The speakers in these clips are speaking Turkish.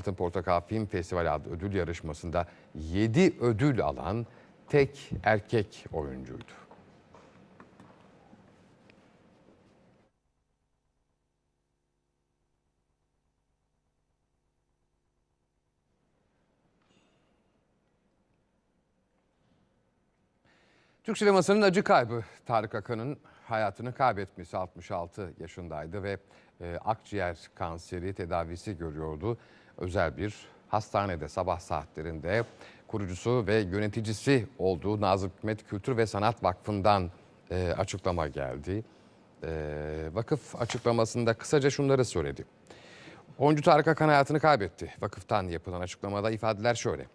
Altın Portakal Film Festivali adlı ödül yarışmasında 7 ödül alan tek erkek oyuncuydu. Türk sinemasının acı kaybı Tarık Akan'ın hayatını kaybetmesi 66 yaşındaydı ve e, akciğer kanseri tedavisi görüyordu. Özel bir hastanede sabah saatlerinde kurucusu ve yöneticisi olduğu Nazım Hikmet Kültür ve Sanat Vakfı'ndan e, açıklama geldi. E, vakıf açıklamasında kısaca şunları söyledi. Oyuncu Tarık Akan hayatını kaybetti. Vakıftan yapılan açıklamada ifadeler şöyle.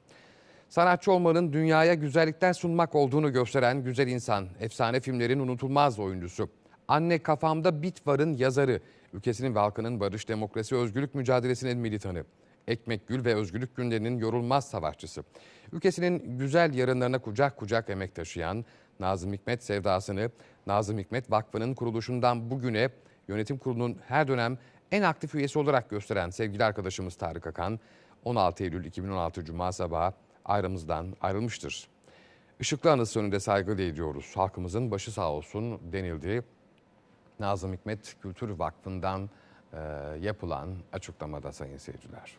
Sanatçı olmanın dünyaya güzellikler sunmak olduğunu gösteren güzel insan, efsane filmlerin unutulmaz oyuncusu. Anne Kafamda Bit Var'ın yazarı, ülkesinin ve halkının barış, demokrasi, özgürlük mücadelesinin militanı. Ekmek Gül ve Özgürlük günlerinin yorulmaz savaşçısı. Ülkesinin güzel yarınlarına kucak kucak emek taşıyan Nazım Hikmet sevdasını Nazım Hikmet Vakfı'nın kuruluşundan bugüne yönetim kurulunun her dönem en aktif üyesi olarak gösteren sevgili arkadaşımız Tarık Akan 16 Eylül 2016 Cuma sabahı ayrımızdan ayrılmıştır. Işıklı anısı önünde saygı ediyoruz. Halkımızın başı sağ olsun denildi. Nazım Hikmet Kültür Vakfı'ndan e, yapılan açıklamada sayın seyirciler.